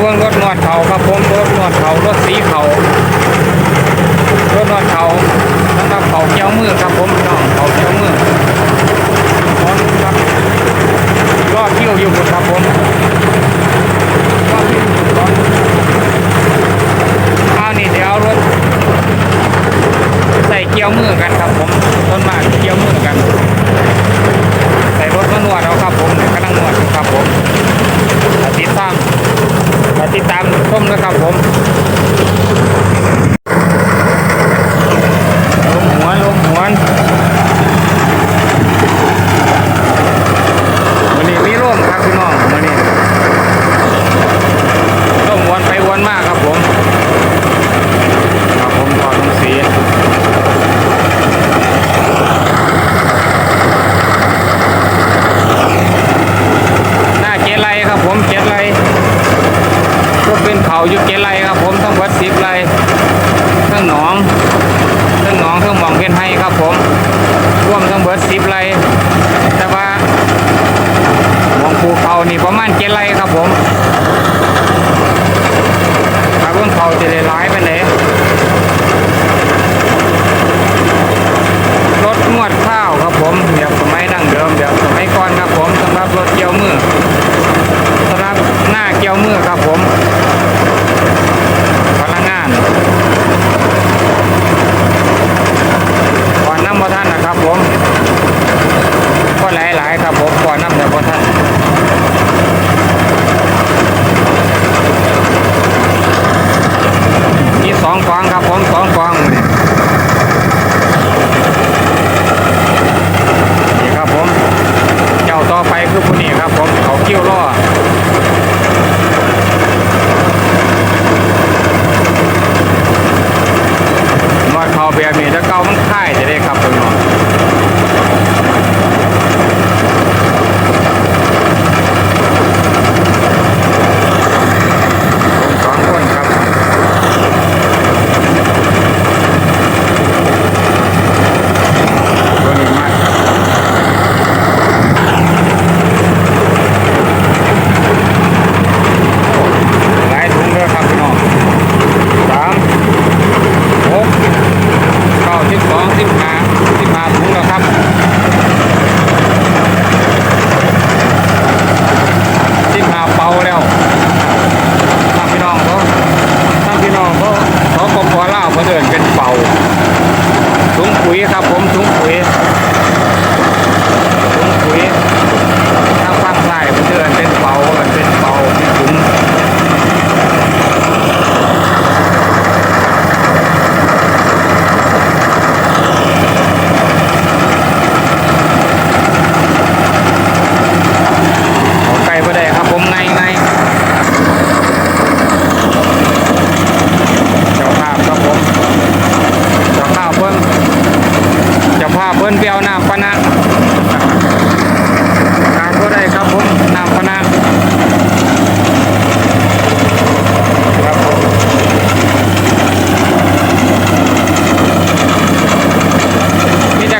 เบิ้งรถนวดเขาครับผมรถนวดเขารถสีเขารถนวดเขาแล้วก็เขาเกี่ยวมือครับผมน้อง นะครับผม นี้ประมาณเจ็ดไร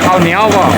好牛哦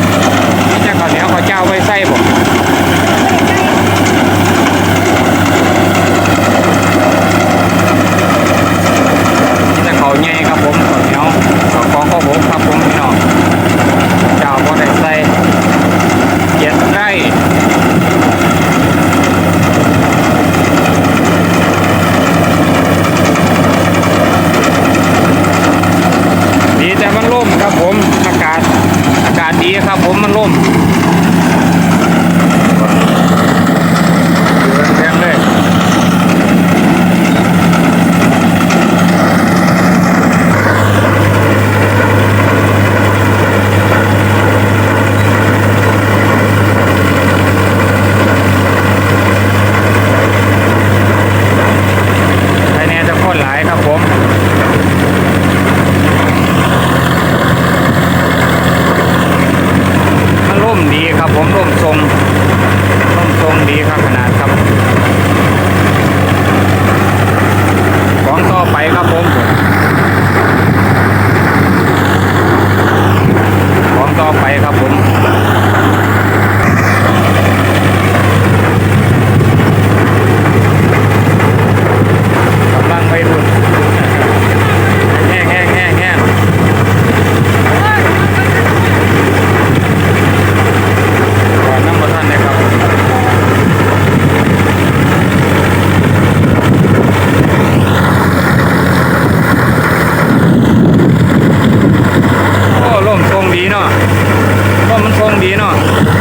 ครับผม दिए ना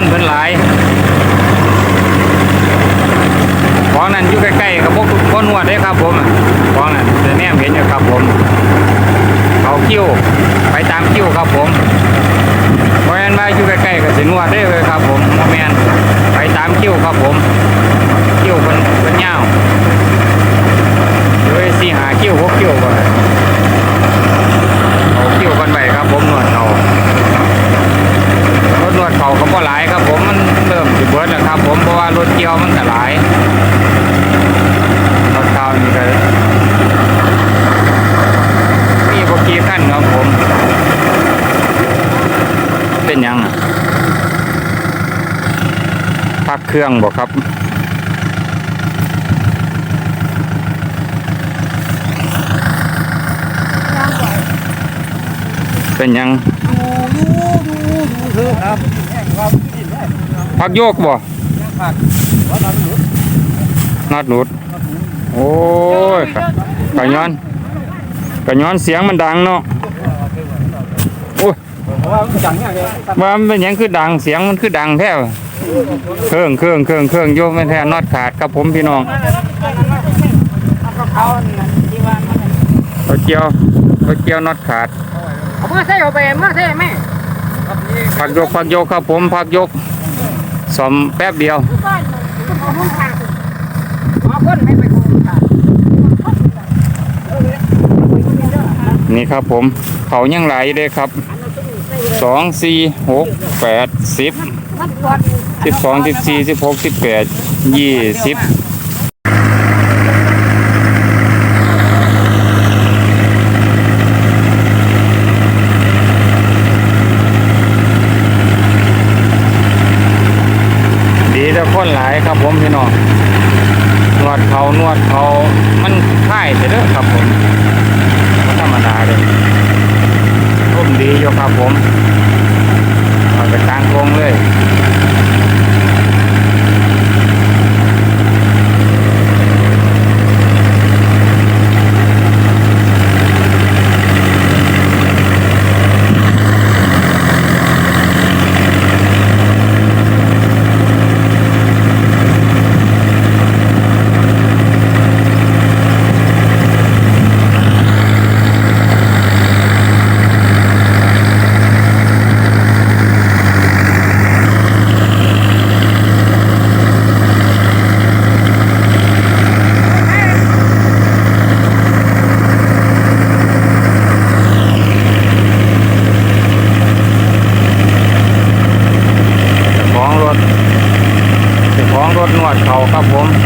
านเพิ่นหลายของนั้นอยู่ใกล้ๆกับพวกพวนวดเด้ครับผมของนั้นจะแนมเห็นอยู่ครับผมเขาคิ้วไปตามคิ้วครับผมเพราะนั้นมาอยู่ใกล้ๆกับสินวดได้เลยครับผมโมแมนไปตามคิ้วครับผมคิ้วเป็นเป็นยาวเลยสี่หาคิ้วหกคิ้วก่อนเอาคิวกันไปครับผมนวดเขารถนวดเขาก็บ่หลายครับผมมันเริ่มสิเบิดแล้วครับผมเพราะว่ารถเกี่ยวมันก็หลายรถเขานี่ก็มีพวกกี่ขั้นครับผม เป็นหยังอะพัก เครื่องบอกครับ เป็นหยังครับพักโยกบ่นัดหลุด โอ้ยกะกะย้อนกะย้อนเสียงมันดังเนาะโอ้ยเพราะว่ามันจังเนี่ยเลยว่ามันเป็นหยังคือดังเสียงมันคือดังแท้วะ เครื่องเครื่องเครื่องเครื่องโยกไม่แท้น็อตขาดครับผมพี่น้องเขาเจียวเขาเจียวน็อตขาดเอามาใส่เอาไปมาใส่แม่พักยกพักยกครับผมพักยกสอมแป๊บเดียวนี่ครับผมเขายังไหลเลยครับสองสี่หกแปดสิบ สิบสองสิบสี่สิบหกสิบแปดยี่สิบดีแต่คนหลายครับผมพี่น้องนวดเขานวดเขามันค่ายเด้อครับผมธรรมดาเลยร่มดีอยู่ครับผมเอาไปกลางวงเลย องรถนวดเขาครับผม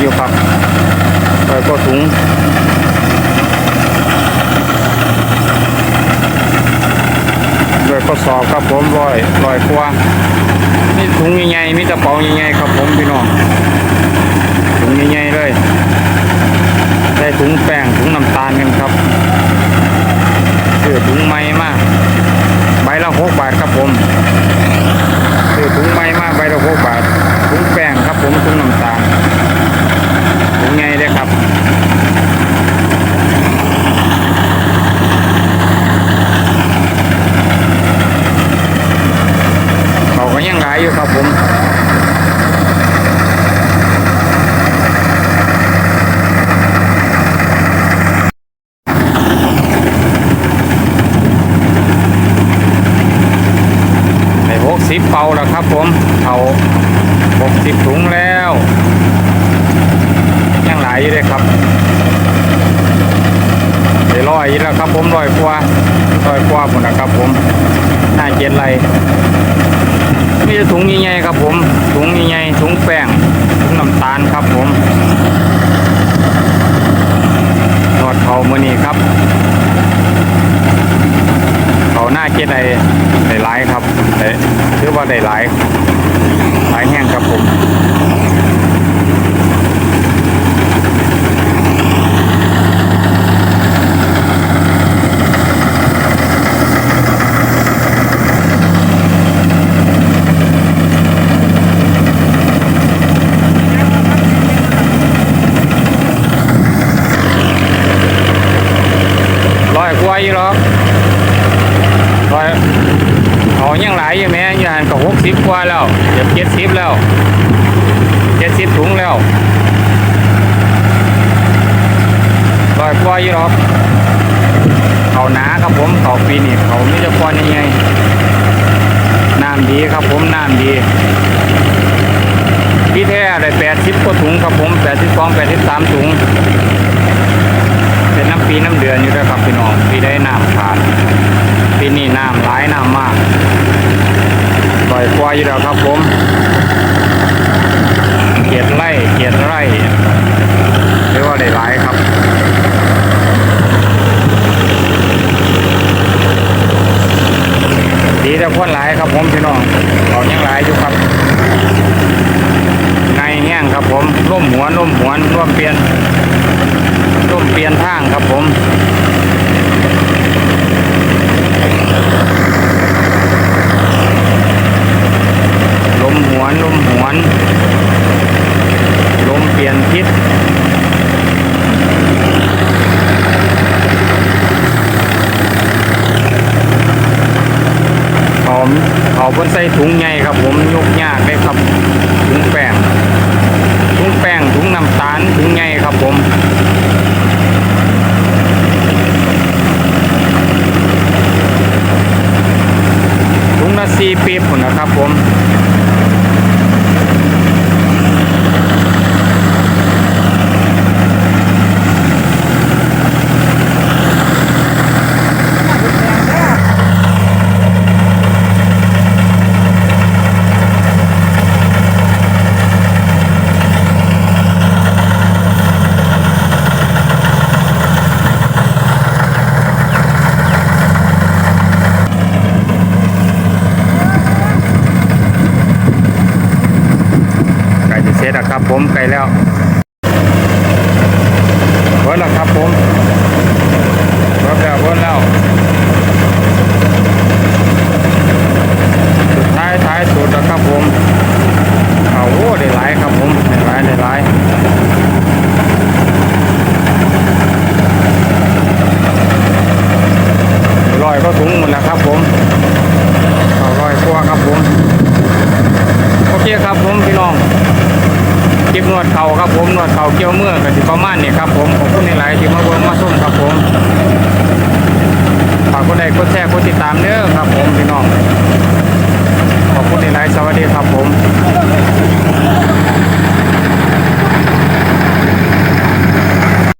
อยู่ครับร้อยก็ถุงร้อยก็สอบครับผมร้อยร้อยกว่ามีถุงใหญ่ๆมีกระเป๋าใหญ่ๆครับผมพี่น้องถุงใหญ่ๆเลยได้ถุงแป้งถุงน้ำตาลกันครับซื้อถุงใหมมาก ใบละหกบาทครับผมซื้อถุงไม้มาใบละหกบาทถุงแป้งครับผมถุงน้ำตาลถุงใหญ่เลยครับเขาก็ยังหลายอยู่ครับผมในหกสิบเป่าแล้วครับผมเขาหกสิบถุงแล้ว ยังหลายอยู่เลยครับได้ร้อยอยู่แล้วครับผมร้อยกว่าร้อยกว่าผมนะครับผมหน้าเจ็ด ไร มีถุงใหญ่ๆครับผม ถุงใหญ่ๆถุงแป้ง ถุงน้ำตาลครับผมนวดเขามือนี้ครับ เขาหน้าเจ็ดไรได้หลายครับได้ถือว่าได้หลายหลายแห้งครับผม ร้อยกว่าอยู่หรอกร้อยเขา ยังหลายอยู่แม่ยานก็หกสิบกว่าแล้วเกือบเจ็ดสิบแล้วเจ็ดสิบถุงแล้วร้อยกว่าอยู่หรอกเขาหนาครับผมเขาปีนี้เขาไม่จะก้อนยังไงน้ำดีครับผมน้ำดีพี่แท้ได้แปดสิบกว่าถุงครับผมแปดสิบสองแปดสิบสามถุงเป็นน้ำปีน้ำเดือนอยู่ด้วยครับพี่น้องพี่ได้น้ำขาดปีนี้น้ำหลายน้ำมาก ปล่ควายอยู่แล้วครับผมเกียรไร่เกียรไร่เรียกว่าได้หลายครับดีแต่คนหลายครับผมพี่น้องเขายังหลายอยู่ครับในแห้งครับผมร่มหัวร่มหัวร่วมเปลี่ยนร่มเปลี่ยนทางครับผม ลมห วน ลมหวน ลมเปลี่ยนทิศเขาเขาบนใส่ถุงใหญ่ครับผมยกยากเลยครับถุงแป้งถุงแป้งถุงน้ำตาลถุงใหญ่ครับผมถุงละสี่ปีบพุ่นนะครับผม